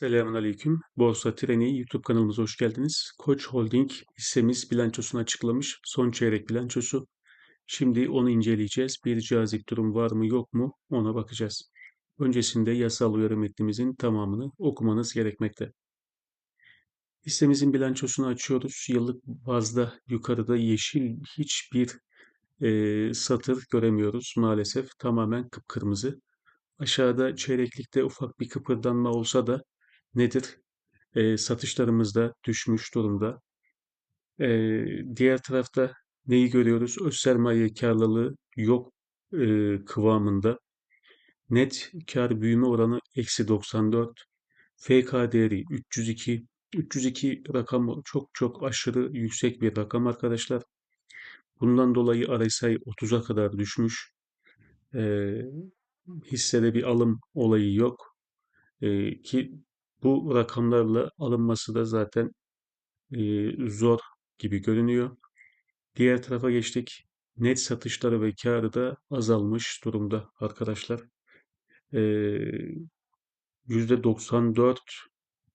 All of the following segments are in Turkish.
Selamünaleyküm. Borsa Treni YouTube kanalımıza hoş geldiniz. Koç Holding hissemiz bilançosunu açıklamış. Son çeyrek bilançosu. Şimdi onu inceleyeceğiz. Bir cazip durum var mı yok mu ona bakacağız. Öncesinde yasal uyarı metnimizin tamamını okumanız gerekmekte. Hissemizin bilançosunu açıyoruz. Yıllık bazda yukarıda yeşil hiçbir e, satır göremiyoruz maalesef. Tamamen kıpkırmızı. Aşağıda çeyreklikte ufak bir kıpırdanma olsa da nedir? E, satışlarımız da düşmüş durumda. E, diğer tarafta neyi görüyoruz? Öz sermaye karlılığı yok e, kıvamında. Net kar büyüme oranı eksi 94. FK değeri 302. 302 rakam çok çok aşırı yüksek bir rakam arkadaşlar. Bundan dolayı RSI 30'a kadar düşmüş. E, hissede bir alım olayı yok. E, ki bu rakamlarla alınması da zaten e, zor gibi görünüyor. Diğer tarafa geçtik. Net satışları ve karı da azalmış durumda arkadaşlar. E, %94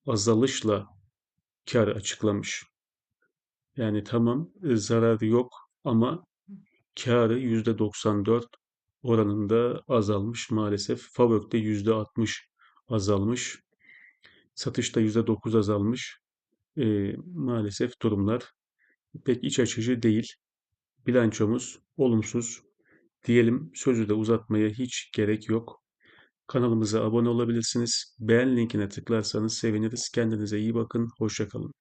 azalışla kar açıklamış. Yani tamam e, zararı yok ama karı %94 oranında azalmış maalesef. Favök'te %60 azalmış. Satışta %9 azalmış. E, maalesef durumlar pek iç açıcı değil. Bilançomuz olumsuz. Diyelim sözü de uzatmaya hiç gerek yok. Kanalımıza abone olabilirsiniz. Beğen linkine tıklarsanız seviniriz. Kendinize iyi bakın. Hoşçakalın.